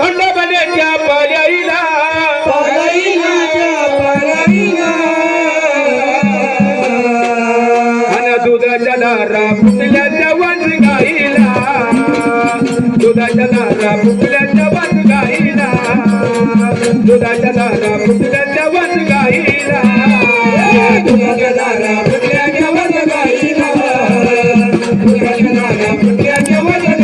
खंडोबाच्या पर्यायीला अन दुधाच्या दारा फुटल्याच्या वन गाईला दुधाच्या दारा फुटल्याच्या वन गाईला दुधाच्या दारा फुटल्याच्या वन गाईला दुधाच्या दारा फुटल्याच्या वन गाईला दुधाच्या दारा फुटल्याच्या वन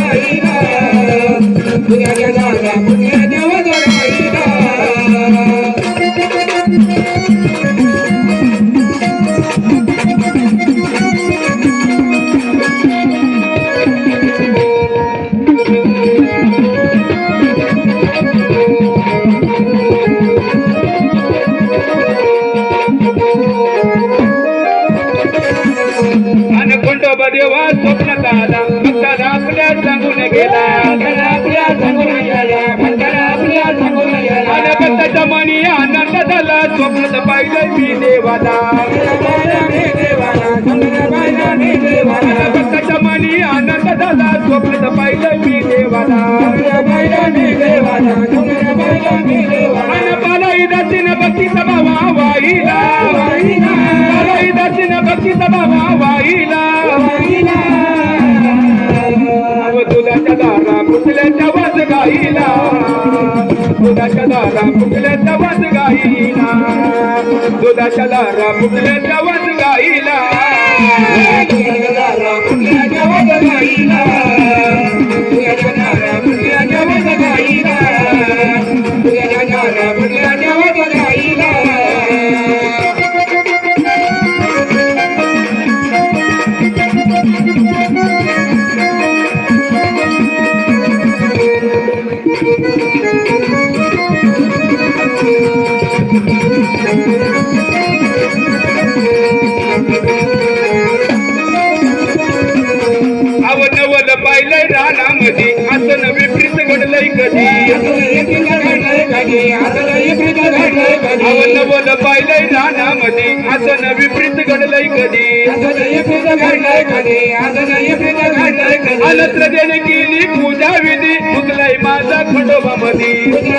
देवा स्वप्नात आला भक्ताला आपल्या सांगून गेला मनी आनंद झाला स्वप्नात पाहिलं मी देवाला. भक्ताच्या मनी आनंद झाला स्वप्नात पाहिलं मी देवाला. पालाई दर्शन भक्तीचा भावा वाईला पालाई दर्शन भक्तीचा भावा वाईला फुटल्याच्या वाज गाईला दुधाच्या दारा फुकल्याचा वाज गाईला. दुधाच्या दारा फुकल्याचा वाज गाईला. दुधाच्या दारा फुकल्याचा वाज गाईला. अव नवल पाहिलंय रानामध्ये असं विपरीत घडलंय कधी? अलत्र देणे केली पूजा विधी. मुगलाई माझा खंडोबामध्ये. अलत्र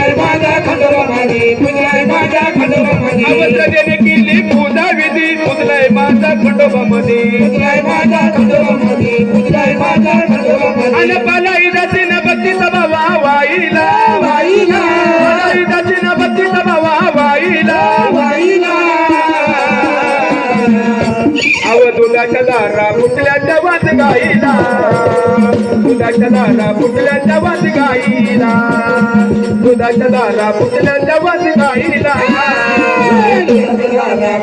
गाईला. दुधाच्या दारा फुटल्याच्या वाज गाईला. दुधाच्या दारा फुटल्याच्या वाज गाईला.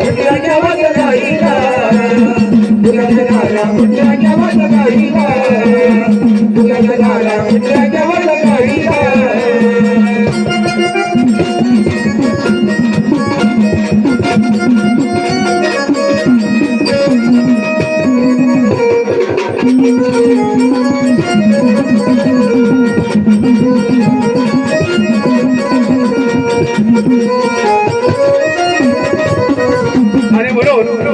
फुटल्याच्या वाज गाईला. दुधाच्या दारा फुटल्याच्या वाज गाईला. दुधाच्या दारा फुटल्याच्या वाज गाईला.